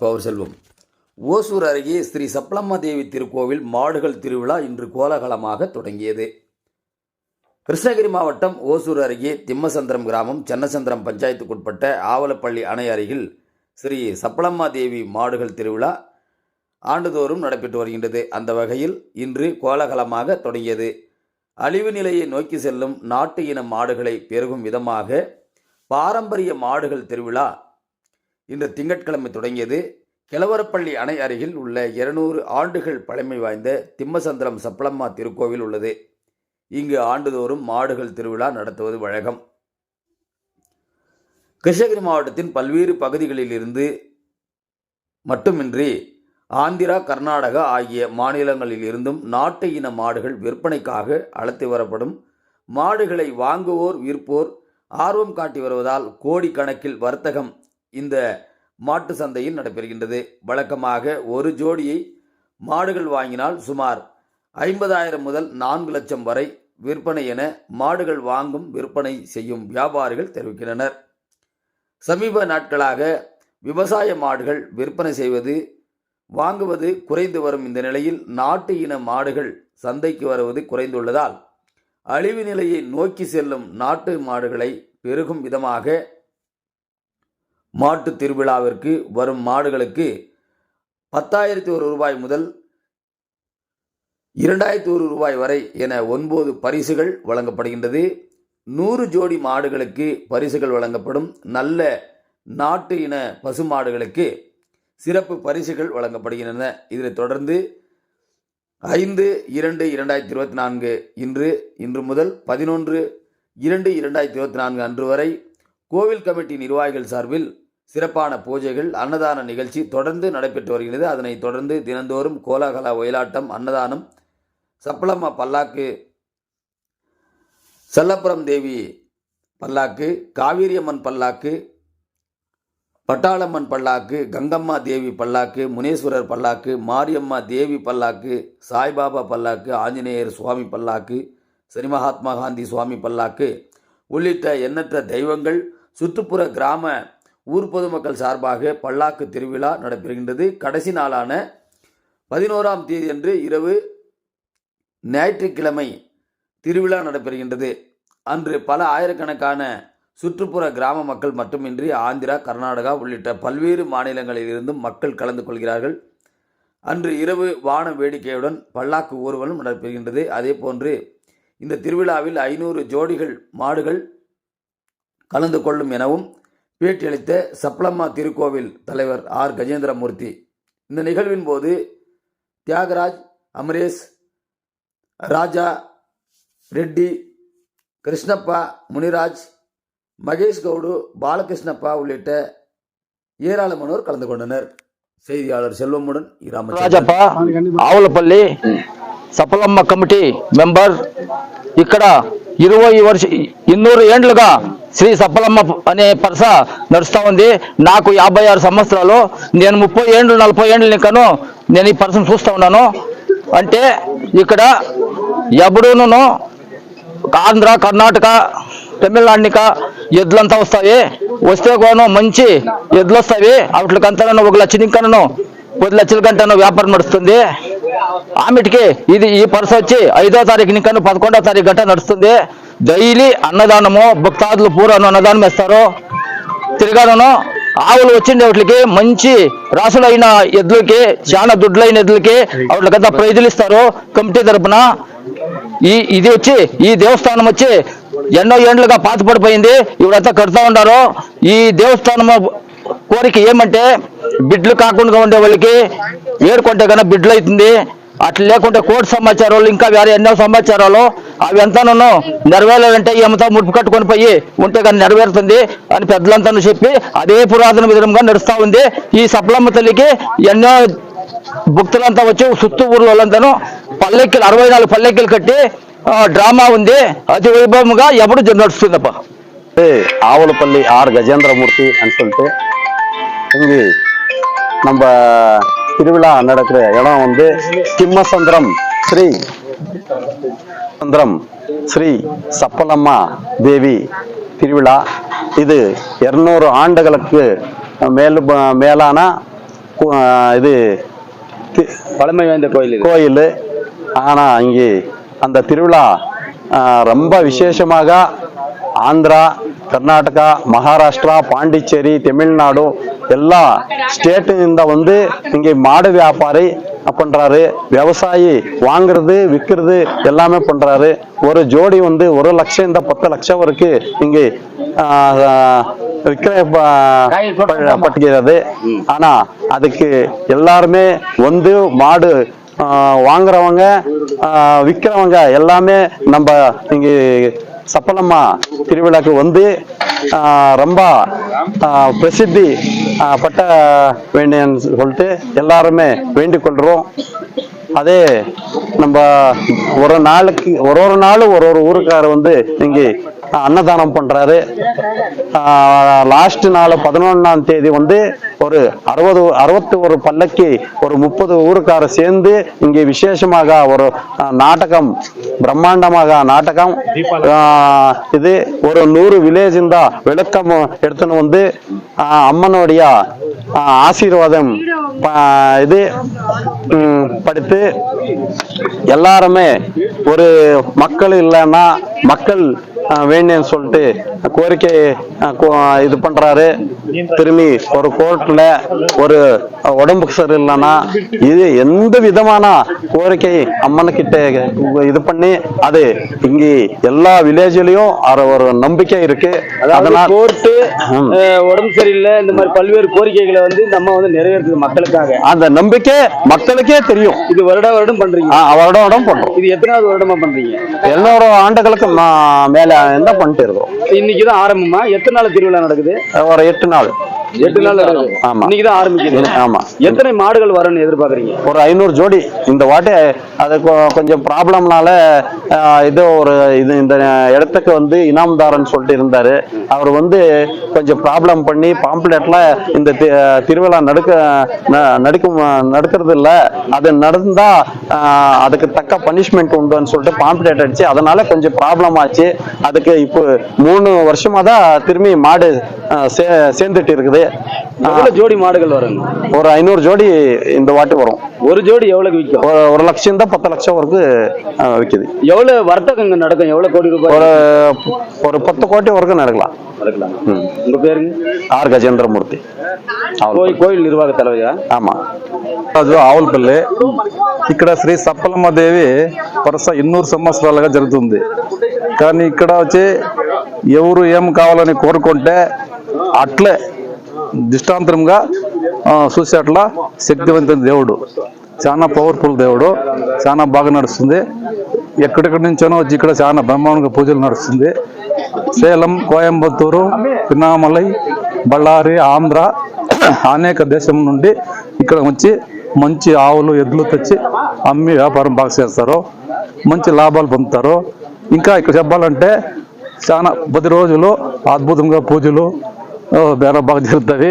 வாசிப்பவர் செல்வம். ஓசூர் அருகே ஸ்ரீ சப்ளம்மா தேவி திருக்கோவில் மாடுகள் திருவிழா இன்று கோலாகலமாக தொடங்கியது. கிருஷ்ணகிரி மாவட்டம் ஓசூர் அருகே திம்மசந்திரம் கிராமம் சென்னசந்திரம் பஞ்சாயத்துக்குட்பட்ட ஆவலப்பள்ளி அணை அருகில் ஸ்ரீ சப்ளம்மா தேவி மாடுகள் திருவிழா ஆண்டுதோறும் நடைபெற்று வருகின்றது. அந்த வகையில் இன்று கோலாகலமாக தொடங்கியது. அழிவு நிலையை நோக்கி செல்லும் நாட்டு இன மாடுகளை பெருகும் விதமாக பாரம்பரிய மாடுகள் திருவிழா இன்று திங்கட்கிழமை தொடங்கியது. கிழவரப்பள்ளி அணை அருகில் உள்ள இருநூறு ஆண்டுகள் பழமை வாய்ந்த திம்மசந்திரம் சப்பளம்மா திருக்கோவில் உள்ளது. இங்கு ஆண்டுதோறும் மாடுகள் திருவிழா நடத்துவது வழக்கம். கிருஷ்ணகிரி மாவட்டத்தின் பல்வேறு பகுதிகளில் இருந்து மட்டுமின்றி ஆந்திரா கர்நாடகா ஆகிய மாநிலங்களில் இருந்தும் நாட்டு இன மாடுகள் விற்பனைக்காக அழைத்து வரப்படும். மாடுகளை வாங்குவோர் விற்போர் ஆர்வம் காட்டி வருவதால் கோடிக்கணக்கில் வர்த்தகம் இந்த மாட்டு சந்தையில் நடைபெறுகின்றது. வழக்கமாக ஒரு ஜோடியை மாடுகள் வாங்கினால் சுமார் ஐம்பதாயிரம் முதல் நான்கு லட்சம் வரை விற்பனை என மாடுகள் வாங்கும் விற்பனை செய்யும் வியாபாரிகள் தெரிவிக்கின்றனர். சமீப நாட்களாக விவசாய மாடுகள் விற்பனை செய்வது வாங்குவது குறைந்து வரும் இந்த நிலையில் நாட்டு இன மாடுகள் சந்தைக்கு வருவது குறைந்துள்ளதால் அழிவு நிலையை நோக்கி செல்லும் நாட்டு மாடுகளை பெருகும் விதமாக மாட்டு திருவிழாவிற்கு வரும் மாடுகளுக்கு பத்தாயிரத்தி ஒரு ரூபாய் முதல் இரண்டாயிரத்தி ஒரு ரூபாய் வரை என ஒன்பது பரிசுகள் வழங்கப்படுகின்றது. நூறு ஜோடி மாடுகளுக்கு பரிசுகள் வழங்கப்படும். நல்ல நாட்டு இன பசு மாடுகளுக்கு சிறப்பு பரிசுகள் வழங்கப்படுகின்றன. இதனைத் தொடர்ந்து ஐந்து இரண்டு இரண்டாயிரத்தி இருபத்தி நான்கு இன்று இன்று முதல் பதினொன்று இரண்டு இரண்டாயிரத்தி இருபத்தி நான்கு அன்று வரை கோவில் கமிட்டி நிர்வாகிகள் சார்பில் சிறப்பான பூஜைகள் அன்னதான நிகழ்ச்சி தொடர்ந்து நடைபெற்று வருகிறது. அதனைத் தொடர்ந்து தினந்தோறும் கோலாகல ஒயிலாட்டம் அன்னதானம் சப்பளம்மா பல்லாக்கு செல்லப்புரம் தேவி பல்லாக்கு காவேரியம்மன் பல்லாக்கு பட்டாளம்மன் பல்லாக்கு கங்கம்மா தேவி பல்லாக்கு முனேஸ்வரர் பல்லாக்கு மாரியம்மா தேவி பல்லாக்கு சாய்பாபா பல்லாக்கு ஆஞ்சநேயர் சுவாமி பல்லாக்கு சரி மகாத்மா காந்தி சுவாமி பல்லாக்கு உள்ளிட்ட எண்ணற்ற தெய்வங்கள் சுற்றுப்புற கிராம ஊர் பொதுமக்கள் சார்பாக பல்லாக்கு திருவிழா நடைபெறுகின்றது. கடைசி நாளான பதினோராம் தேதியன்று இரவு ஞாயிற்றுக்கிழமை திருவிழா நடைபெறுகின்றது. அன்று பல ஆயிரக்கணக்கான சுற்றுப்புற கிராம மக்கள் மட்டுமின்றி ஆந்திரா கர்நாடகா உள்ளிட்ட பல்வேறு மாநிலங்களிலிருந்தும் மக்கள் கலந்து கொள்கிறார்கள். அன்று இரவு வான வேடிக்கையுடன் பல்லாக்கு ஊர்வலம் நடைபெறுகின்றது. அதே போன்று இந்த திருவிழாவில் ஐநூறு ஜோடிகள் மாடுகள் கலந்து கொள்ளும் எனவும் பேட்டியளித்த சப்ளம்மா திருக்கோவில் தலைவர் ஆர் கஜேந்திரமூர்த்தி இந்த நிகழ்வின் போது தியாகராஜ் அமரேஷ் ராஜா ரெட்டி கிருஷ்ணப்பா முனிராஜ் மகேஷ் கவுடு பாலகிருஷ்ணப்பா உள்ளிட்ட ஏராளமானோர் கலந்து கொண்டனர் செய்தியாளர் செல்வமுடன் இராமச்சந்திரன் రాజప్ప ఆవులపల్లి సఫలమ్మ కమిటీ మెంబర్ ఇక్కడ ఇరవై వర్ష ఇన్నూరు ఏండ్లుగా శ్రీ సప్పలమ్మ అనే పరస నడుస్తూ ఉంది. నాకు యాభై ఆరు సంవత్సరాలు. నేను ముప్పై ఏండ్లు నలభై ఏండ్లు నీకను నేను ఈ పరసను చూస్తూ ఉన్నాను. అంటే ఇక్కడ ఎవడూను ఆంధ్ర కర్ణాటక తమిళనాడునిక ఎద్దులంతా వస్తాయి. వస్తే కూడా మంచి ఎద్దులు వస్తాయి వాటికంతా ఒక లక్ష ఇంకనను పది లక్షల గంటను వ్యాపారం నడుస్తుంది. ఆమెటికి ఇది ఈ పర్స్ వచ్చి ఐదో తారీఖు నికను పదకొండో తారీఖు గంట నడుస్తుంది. డైలీ అన్నదానము భక్తాదులు పూరను అన్నదానం వేస్తారు. తిరగాను ఆవులు వచ్చిండే వాటికి మంచి రాసులైన ఎద్దులకి చాలా దుడ్లైన ఎద్దులకి వాటికంతా ప్రైజులు ఇస్తారు కమిటీ తరపున. ఈ ఇది వచ్చి ఈ దేవస్థానం వచ్చి ఎన్నో ఏండ్లుగా పాతపడిపోయింది. ఇవిడంతా కడుతూ ఉన్నారు. ఈ దేవస్థానము కోరిక ఏమంటే బిడ్లు కాకుండా ఉండే వాళ్ళకి వేరుకుంటే కన్నా బిడ్లు అవుతుంది. అట్లా లేకుంటే కోర్టు సమాచారాలు ఇంకా వేరే ఎన్నో సమాచారాలు అవి ఎంతనూ నెరవేరాలంటే ఏమంతా ముడుపు కట్టుకొని పోయి ఉంటే కానీ నెరవేరుతుంది అని పెద్దలంతా చెప్పి అదే పురాతన విధంగా నడుస్తూ ఉంది. ఈ సప్లమ్మ తల్లికి ఎన్నో భక్తులంతా వచ్చి సుత్తు ఊర్లంతాను పల్లెక్కిలు అరవై నాలుగు పల్లెక్కిలు కట్టి డ్రామా ఉంది. అతి వైభవంగా ఎప్పుడు నడుస్తుందప్ప? ఆవులపల్లి ఆర్ గజేంద్రమూర్తి అని இங்கு நம்ம திருவிழா நடக்கிற இடம் வந்து திம்மசந்திரம். ஸ்ரீ சந்திரம் ஸ்ரீ சப்பலம்மா தேவி திருவிழா. இது இருநூறு ஆண்டுகளுக்கு மேல் மேலான இது பழமை வாய்ந்த கோயில் கோயில். ஆனா இங்கே அந்த திருவிழா ரொம்ப விசேஷமாக ஆந்திரா ಕರ್ನಾಟಕ ಮಹಾರಾಷ್ಟ್ರ ಪಾಂಡಿಚೇರಿ ತಮಿಳ್ನಾಡು ಎಲ್ಲ ஸ்டேட்டுங்க வந்து இங்கே மாடு வியாபாரி பண்றாரு விவசாயி வாங்குறது விற்கிறது எல்லாமே பண்றாரு ஒரு ஜோடி வந்து ஒரு லட்சம் இந்த பத்து லட்சம் வரைக்கும் இங்கே விற்கிற பட்டுகிறது ஆனா அதுக்கு எல்லாருமே வந்து மாடு ஆஹ் வாங்குறவங்க ஆஹ் விற்கிறவங்க எல்லாமே நம்ம இங்க சப்பலம்மா திருவிழாக்கு வந்து ரொம்ப பிரசித்தி பட்ட வேண்டியன்னு சொல்லிட்டு எல்லாருமே வேண்டிக் கொள்றோம். அதே நம்ம ஒரு நாளுக்கு ஒரு ஒரு நாள் ஒரு ஒரு ஊருக்காரர் வந்து இங்கே அன்னதானம் பண்றாரு. லாஸ்ட் நாள் பதினொன்னாம் தேதி வந்து ஒரு அறுபது அறுபத்தி ஒரு பல்லக்கு ஒரு முப்பது ஊருக்காரர் சேர்ந்து இங்கே விசேஷமாக ஒரு நாடகம் பிரம்மாண்டமாக நாடகம் இது ஒரு நூறு வில்லேஜ் இருந்தா விளக்கம் எடுத்துன்னு வந்து அம்மனுடைய ஆசீர்வாதம் இது படித்து எல்லாருமே ஒரு மக்கள் இல்லைன்னா மக்கள் வேணும்னு சொல்லிட்டு கோரிக்கை இது பண்றாரு. திரும்பி ஒரு கோர்ட்ல ஒரு உடம்புக்கு சரியில்லைன்னா இது எந்த விதமான கோரிக்கை அம்மனுக்கிட்ட இது பண்ணி அது இங்க எல்லா வில்லேஜ்லயும் ஒரு நம்பிக்கை இருக்கு. அதனால கோர்ட்டு. உடம்பு சரியில்லை இந்த மாதிரி பல்வேறு கோரிக்கைகளை வந்து இந்த அம்மா வந்து நிறைவேற்றுது மக்களுக்காக. அந்த நம்பிக்கை மக்களுக்கே தெரியும். இது வருட வருடம் பண்றீங்க. ஆஹ் வருடம் பண்றோம். இது எத்தனாவது வருடமா பண்றீங்க? எல்லோரு ஆண்டுகளுக்கு மேல என்ன பண்ணிட்டு இருக்கோம்? இன்னைக்கு தான் ஆரம்பமா? எத்தனை நாள் திருவிழா நடக்குது? ஒரு எட்டு நாள். எட்டு நாள் ஆமா. இன்னைக்கு தான் ஆரம்பிக்குது. ஆமா. எத்தனை மாடுகள் வரும்னு எதிர்பார்க்கறீங்க? ஒரு ஐநூறு ஜோடி. இந்த வாட்டி அது கொஞ்சம் ப்ராப்ளம்னால இது ஒரு இது இந்த இடத்துக்கு வந்து இனாம்தாரன் சொல்லிட்டு இருந்தாரு. அவர் வந்து கொஞ்சம் ப்ராப்ளம் பண்ணி பாம்ப்ளெட்ல இந்த திருவிழா நடக்க நடக்கும் நடக்கிறது இல்ல. அது நடந்தா அதுக்கு தக்க பனிஷ்மெண்ட் உண்டுன்னு சொல்லிட்டு பாம்ப்ளெட் அடிச்சு அதனால கொஞ்சம் ப்ராப்ளம் ஆச்சு. அதுக்கு இப்போ மூணு வருஷமா தான் திரும்பி மாடு சே சேர்ந்துட்டு இருக்குது. எவ்வளவு ஜோடி மாடுகள் வரும் ஒரு ஐநூறு ஜோடி இந்த வாட்டி வரும் ஒரு ஜோடி எவ்வளவுக்கு விற்கும் ஒரு ஒரு லட்சம் தான் பத்து லட்சம் வரைக்கும் அஹ், விக்குது எவ்வளவு வர்த்தகங்க நடக்கும் எவ்வளவு கோடி ரூபாய் ஒரு ஒரு பத்து கோடி வரைக்கும் நடக்கலாம் நடக்கலாம் ம். உங்க பேருங்க ஆர் கஜேந்திரமூர்த்தி கோயில் கோயில் நிர்வாக தலைவரா ஆமா రాజు ఆవులపల్లి ఇక్కడ శ్రీ సప్పలమ్మ దేవి వరుస ఎన్నూరు సంవత్సరాలుగా జరుగుతుంది కానీ ఇక్కడ వచ్చి ఎవరు ఏం కావాలని కోరుకుంటే అట్లే దృష్టాంతరంగా చూసే అట్లా శక్తివంతమైన దేవుడు. చాలా పవర్ఫుల్ దేవుడు. చాలా బాగా నడుస్తుంది. ఎక్కడెక్కడి నుంచోనో వచ్చి ఇక్కడ చాలా బ్రహ్మాండంగా పూజలు నడుస్తుంది. సేలం కోయంబత్తూరు తిరునామలై బళ్ళారి ఆంధ్ర అనేక దేశం నుండి ఇక్కడ వచ్చి మంచి ఆవులు ఎద్దులు తెచ్చి అమ్మి వ్యాపారం బాగా చేస్తారు. మంచి లాభాలు పొందుతారు. ఇంకా ఇక్కడ చెప్పాలంటే చాలా పది రోజులు అద్భుతంగా పూజలు ಬೇರೆ ಭಾಗದಿರ್ತವೆ